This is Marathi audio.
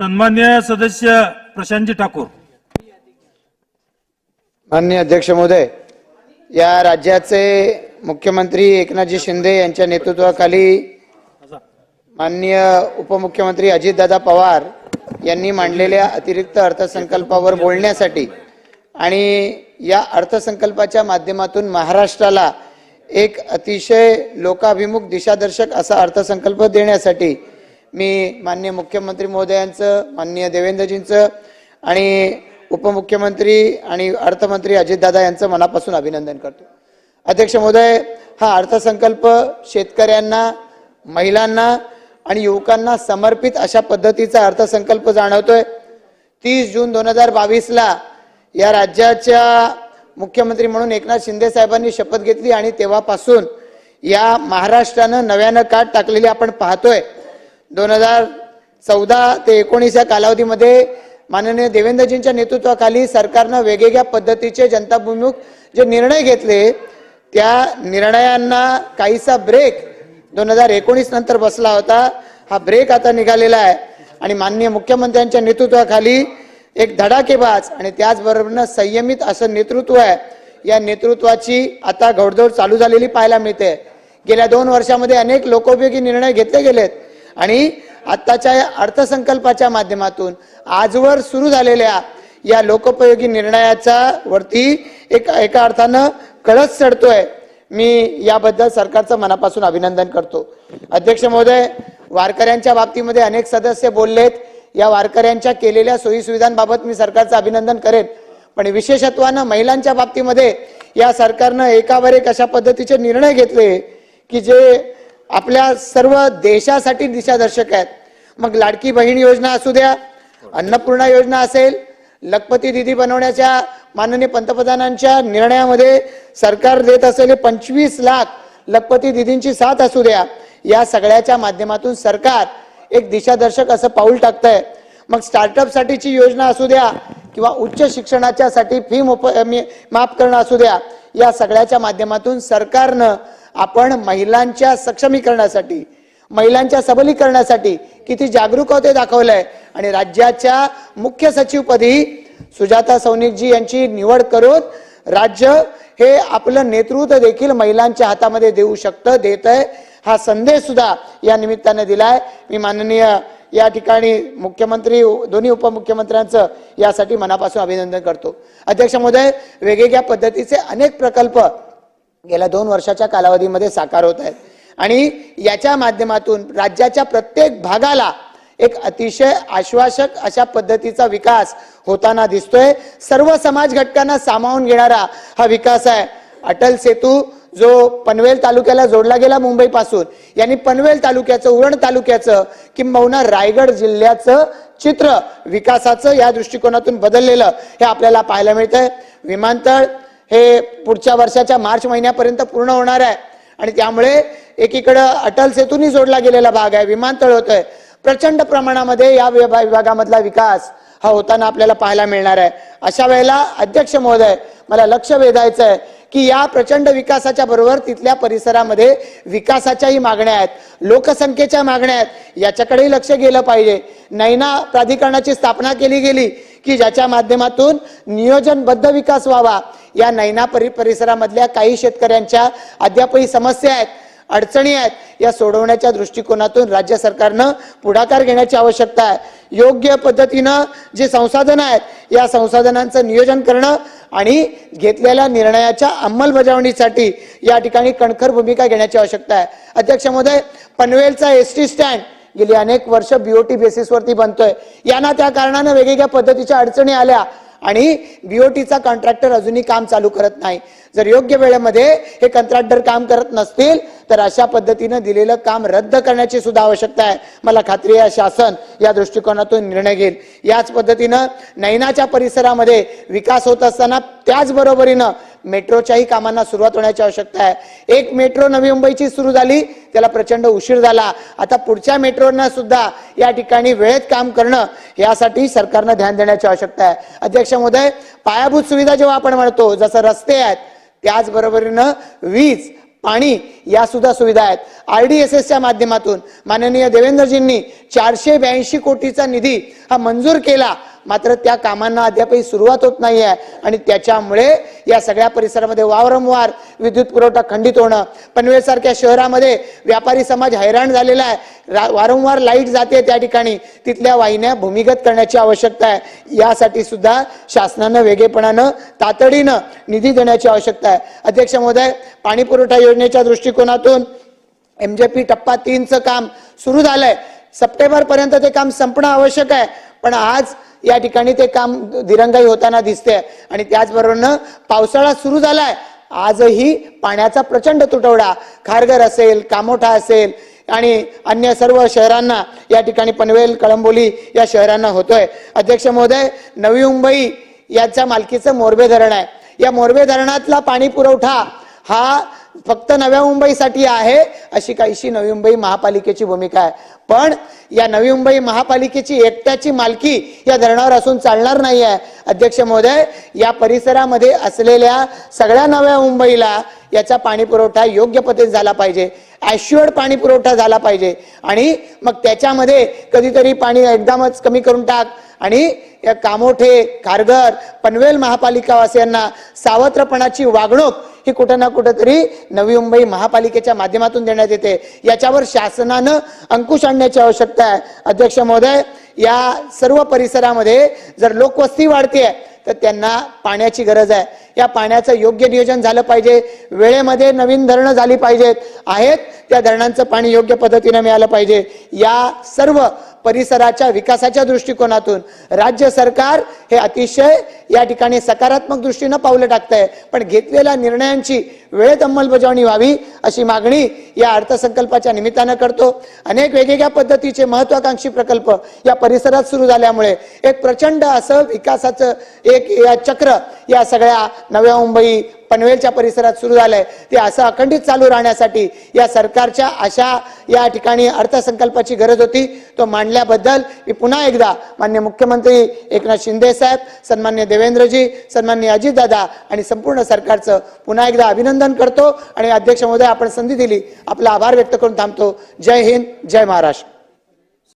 सन्मान्य सदस्य प्रशांतजी ठाकूर. माननीय अध्यक्ष महोदय या राज्याचे मुख्यमंत्री एकनाथजी शिंदे यांच्या नेतृत्वाखाली माननीय उपमुख्यमंत्री अजितदादा पवार यांनी मांडलेल्या अतिरिक्त अर्थसंकल्पावर बोलण्यासाठी आणि या अर्थसंकल्पाच्या माध्यमातून महाराष्ट्राला एक अतिशय लोकाभिमुख दिशादर्शक असा अर्थसंकल्प देण्यासाठी मी माननीय मुख्यमंत्री महोदयांचं माननीय देवेंद्रजींचं आणि उपमुख्यमंत्री आणि अर्थमंत्री अजितदादा यांचं मनापासून अभिनंदन करतो. अध्यक्ष महोदय हा अर्थसंकल्प शेतकऱ्यांना महिलांना आणि युवकांना समर्पित अशा पद्धतीचा अर्थसंकल्प जाणवतोय. तीस जून दोन हजार बावीसला या राज्याच्या मुख्यमंत्री म्हणून एकनाथ शिंदे साहेबांनी शपथ घेतली आणि तेव्हापासून या महाराष्ट्रानं नव्यानं काट टाकलेली आपण पाहतोय. दोन हजार चौदा ते एकोणीस या कालावधीमध्ये माननीय देवेंद्रजींच्या नेतृत्वाखाली सरकारनं वेगवेगळ्या पद्धतीचे जनताभिमुख जे निर्णय घेतले त्या निर्णयांना काहीसा ब्रेक दोन हजार एकोणीस नंतर बसला होता. हा ब्रेक आता निघालेला आहे. आणि माननीय मुख्यमंत्र्यांच्या नेतृत्वाखाली एक धडाकेबाज आणि त्याचबरोबरनं संयमित असं नेतृत्व आहे. या नेतृत्वाची आता घोडदौड चालू झालेली पाहायला मिळते. गेल्या दोन वर्षामध्ये अनेक लोकोपयोगी निर्णय घेतले गेलेत. आणि आत्ताच्या या अर्थसंकल्पाच्या माध्यमातून आजवर सुरू झालेल्या या लोकोपयोगी निर्णयाचा वरती एक एका अर्थानं कळस चढतोय. मी याबद्दल सरकारचं मनापासून अभिनंदन करतो. अध्यक्ष महोदय वारकऱ्यांच्या बाबतीमध्ये अनेक सदस्य बोललेत. या वारकऱ्यांच्या केलेल्या सोयीसुविधांबाबत मी सरकारचं अभिनंदन करेन. पण विशेषत्वानं महिलांच्या बाबतीमध्ये या सरकारनं एकावर एक अशा पद्धतीचे निर्णय घेतले की जे आपल्या सर्व देशासाठी दिशादर्शक आहेत. मग लाडकी बहीण योजना असू द्या अन्नपूर्णा योजना असेल लखपती दिदी बनवण्याच्या माननीय पंतप्रधानांच्या निर्णयामध्ये सरकार देत असलेले पंचवीस लाख लखपती दिदींची साथ असू द्या या सगळ्याच्या माध्यमातून सरकार एक दिशादर्शक असं पाऊल टाकतंय. मग स्टार्टअपसाठीची योजना असू द्या किंवा उच्च शिक्षणाच्या साठी फी मोफ मी- माफ करणं असू द्या या सगळ्याच्या माध्यमातून सरकारनं आपण महिलांच्या सक्षमीकरणासाठी महिलांच्या सबलीकरणासाठी किती जागरूक होते दाखवलंय. आणि राज्याच्या मुख्य सचिवपदी सुजाता सौनिकजी यांची निवड करून राज्य हे आपलं नेतृत्व देखील महिलांच्या हातामध्ये देऊ शकतं देत आहे हा संदेश सुद्धा या निमित्ताने दिलाय. मी माननीय या ठिकाणी मुख्यमंत्री दोन्ही उपमुख्यमंत्र्यांचं यासाठी मनापासून अभिनंदन करतो. अध्यक्ष महोदय वेगवेगळ्या पद्धतीचे अनेक प्रकल्प गेल्या दोन वर्षाच्या कालावधीमध्ये साकार होत आहेत. आणि याच्या माध्यमातून राज्याच्या प्रत्येक भागाला एक अतिशय आश्वासक अशा पद्धतीचा विकास होताना दिसतोय. सर्व समाज घटकांना सामावून घेणारा हा विकास आहे. अटल सेतू जो पनवेल तालुक्याला जोडला गेला मुंबईपासून यांनी पनवेल तालुक्याचं उरण तालुक्याचं किंबहुना रायगड जिल्ह्याचं चित्र विकासाचं या दृष्टिकोनातून बदललेलं हे आपल्याला पाहायला मिळतंय. विमानतळ हे पुढच्या वर्षाच्या मार्च महिन्यापर्यंत पूर्ण होणार आहे. आणि त्यामुळे एकीकडं अटल सेतूनी जोडला गेलेला भाग आहे विमानतळ होतंय. प्रचंड प्रमाणामध्ये या विभा- विभागामधला विकास हा होताना आपल्याला पाहायला मिळणार आहे. अशा वेळेला अध्यक्ष महोदय मला लक्ष वेधायचं आहे की या प्रचंड विकासाच्या बरोबर तिथल्या परिसरामध्ये विकासाच्याही मागण्या आहेत. लोकसंख्येच्या मागण्या आहेत. याच्याकडेही लक्ष गेलं पाहिजे. नैना प्राधिकरणाची स्थापना केली गेली. की ज्याच्या माध्यमातून नियोजनबद्ध विकास व्हावा. या नैना परि परिसरामधल्या काही शेतकऱ्यांच्या अद्यापही समस्या आहेत अडचणी आहेत या सोडवण्याच्या दृष्टिकोनातून राज्य सरकारनं पुढाकार घेण्याची आवश्यकता आहे. योग्य पद्धतीनं जे संसाधनं आहेत या संसाधनांचं नियोजन करणं आणि घेतलेल्या निर्णयाच्या अंमलबजावणीसाठी या ठिकाणी कणखर भूमिका घेण्याची आवश्यकता आहे. अध्यक्ष महोदय पनवेलचा एस टी स्टँड गेली अनेक वर्ष बीओटी बेसिसवरती बनतोय. यांना त्या कारणानं वेगवेगळ्या पद्धतीच्या अडचणी आल्या आणि बीओटीचा कॉन्ट्रॅक्टर अजूनही काम चालू करत नाही. जर योग्य वेळेमध्ये हे कंत्राटदार काम करत नसतील तर अशा पद्धतीनं दिलेलं काम रद्द करण्याची सुद्धा आवश्यकता आहे. मला खात्री आहे शासन या दृष्टिकोनातून निर्णय घेईल. याच पद्धतीनं नैनाच्या परिसरामध्ये विकास होत असताना त्याचबरोबरीनं मेट्रोच्याही कामांना सुरुवात होण्याची आवश्यकता आहे. एक मेट्रो नवी मुंबईची सुरू झाली त्याला प्रचंड उशीर झाला. आता पुढच्या मेट्रोना सुद्धा या ठिकाणी वेळेत काम करणं यासाठी सरकारनं ध्यान देण्याची आवश्यकता आहे. अध्यक्ष महोदय पायाभूत सुविधा जेव्हा आपण म्हणतो जसं रस्ते आहेत त्याचबरोबरीनं वीज पाणी या सुद्धा सुविधा आहेत. आर डी एस एसच्या माध्यमातून माननीय देवेंद्रजींनी चारशे ब्याऐंशी कोटीचा निधी हा मंजूर केला. मात्र त्या कामांना अद्यापही सुरुवात होत नाही आहे. आणि त्याच्यामुळे या सगळ्या परिसरामध्ये वारंवार विद्युत पुरवठा खंडित होणं पनवेलसारख्या शहरामध्ये व्यापारी समाज हैराण झालेला आहे. रा- वारंवार लाइट जाते त्या ठिकाणी. तिथल्या वाहिन्या भूमिगत करण्याची आवश्यकता आहे. यासाठी सुद्धा शासनानं वेगळेपणानं तातडीनं निधी देण्याची आवश्यकता आहे. अध्यक्ष महोदय पाणी पुरवठा योजनेच्या दृष्टिकोनातून एम जे पी टप्पा तीनचं काम सुरू झालंय. सप्टेंबर पर्यंत ते काम संपणं आवश्यक आहे. पण आज या ठिकाणी ते काम दिरंगाई होताना दिसते आणि त्याचबरोबर पावसाळा सुरू झालाय. आजही पाण्याचा प्रचंड तुटवडा. खारघर असेल कामोठा असेल आणि अन्य सर्व शहरांना या ठिकाणी पनवेल कळंबोली या शहरांना होतोय. अध्यक्ष महोदय नवी मुंबई याच्या मालकीचं मोरबे धरण आहे. या मोरबे धरणातला पाणी पुरवठा हा फक्त नव्या मुंबईसाठी आहे अशी काहीशी नवी मुंबई महापालिकेची भूमिका आहे. पण या नवी मुंबई महापालिकेची एकट्याची मालकी या धरणावर असून चालणार नाही आहे अध्यक्ष महोदय या परिसरामध्ये असलेल्या सगळ्या नव्या मुंबईला याचा पाणीपुरवठा योग्य पद्धतीने झाला पाहिजे. ॲश्युअर्ड पाणी पुरवठा झाला पाहिजे. आणि मग त्याच्यामध्ये कधीतरी पाणी एकदमच कमी करून टाक आणि या कामोठे खारघर पनवेल महापालिकावासियांना सावत्रपणाची वागणूक ही कुठं ना कुठंतरी नवी मुंबई महापालिकेच्या माध्यमातून देण्यात येते. याच्यावर शासनानं अंकुश आणण्याची आवश्यकता आहे. अध्यक्ष महोदय या सर्व परिसरामध्ये जर लोकवस्ती वाढते तर त्यांना पाण्याची गरज आहे. या पाण्याचं योग्य नियोजन झालं पाहिजे. वेळेमध्ये नवीन धरणं झाली पाहिजेत. आहेत त्या धरणांचं पाणी योग्य पद्धतीनं मिळालं पाहिजे. या सर्व परिसराच्या विकासाच्या दृष्टिकोनातून राज्य सरकार हे अतिशय या ठिकाणी सकारात्मक दृष्टीनं पावलं टाकतंय. पण घेतलेल्या निर्णयांची वेळेत अंमलबजावणी व्हावी अशी मागणी या अर्थसंकल्पाच्या निमित्तानं करतो. अनेक वेगवेगळ्या पद्धतीचे महत्वाकांक्षी प्रकल्प या परिसरात सुरू झाल्यामुळे एक प्रचंड असं विकासाचं एक या चक्र या सगळ्या नव्या मुंबई पनवेलच्या परिसरात सुरू झालंय. ते असं अखंडित चालू राहण्यासाठी या सरकारच्या अशा या ठिकाणी अर्थसंकल्पाची गरज होती. तो मांडल्याबद्दल मी पुन्हा एकदा मान्य मुख्यमंत्री एकनाथ शिंदे साहेब सन्मान्य देवेंद्रजी सन्मान्य अजितदादा आणि संपूर्ण सरकारचं पुन्हा एकदा अभिनंदन करतो. आणि अध्यक्ष महोदय आपण संधी दिली. आपला आभार व्यक्त करून थांबतो. जय हिंद जय महाराष्ट्र.